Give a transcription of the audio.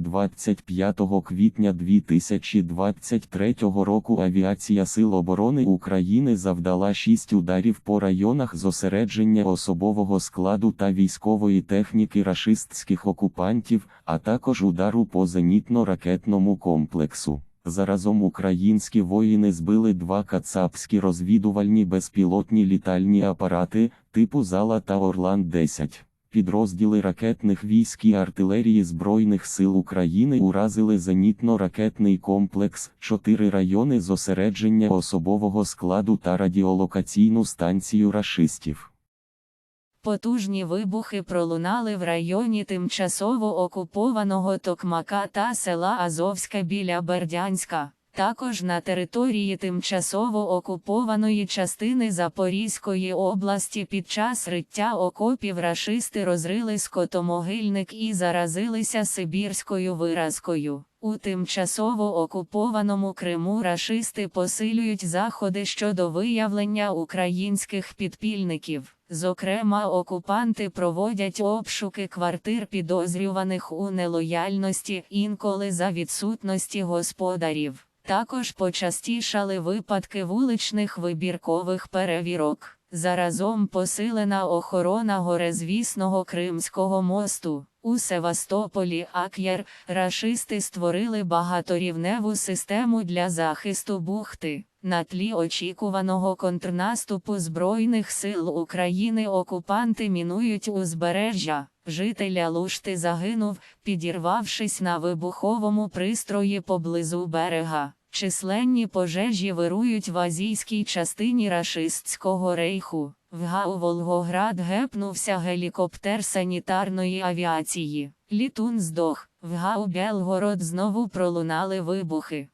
25 квітня 2023 року авіація Сил оборони України завдала 6 ударів по районах зосередження особового складу та військової техніки рашистських окупантів, а також удару по зенітно-ракетному комплексу. Заразом українські воїни збили два кацапські розвідувальні безпілотні літальні апарати типу Зала та Орлан-10. Підрозділи ракетних військ і артилерії Збройних сил України уразили зенітно-ракетний комплекс, чотири райони зосередження особового складу та радіолокаційну станцію рашистів. Потужні вибухи пролунали в районі тимчасово окупованого Токмака та села Азовська біля Бердянська. Також на території тимчасово окупованої частини Запорізької області під час риття окопів рашисти розрили скотомогильник і заразилися сибірською виразкою. У тимчасово окупованому Криму рашисти посилюють заходи щодо виявлення українських підпільників. Зокрема, окупанти проводять обшуки квартир підозрюваних у нелояльності інколи за відсутності господарів. Також почастішали випадки вуличних вибіркових перевірок. Заразом посилена охорона горезвісного Кримського мосту. У Севастополі Ак'єр рашисти створили багаторівневу систему для захисту бухти. На тлі очікуваного контрнаступу Збройних сил України окупанти мінують узбережжя. Жителя Лушти загинув, підірвавшись на вибуховому пристрої поблизу берега. Численні пожежі вирують в азійській частині рашистського рейху. В ГАУ Волгоград гепнувся гелікоптер санітарної авіації. Літун здох. В ГАУ Белгород знову пролунали вибухи.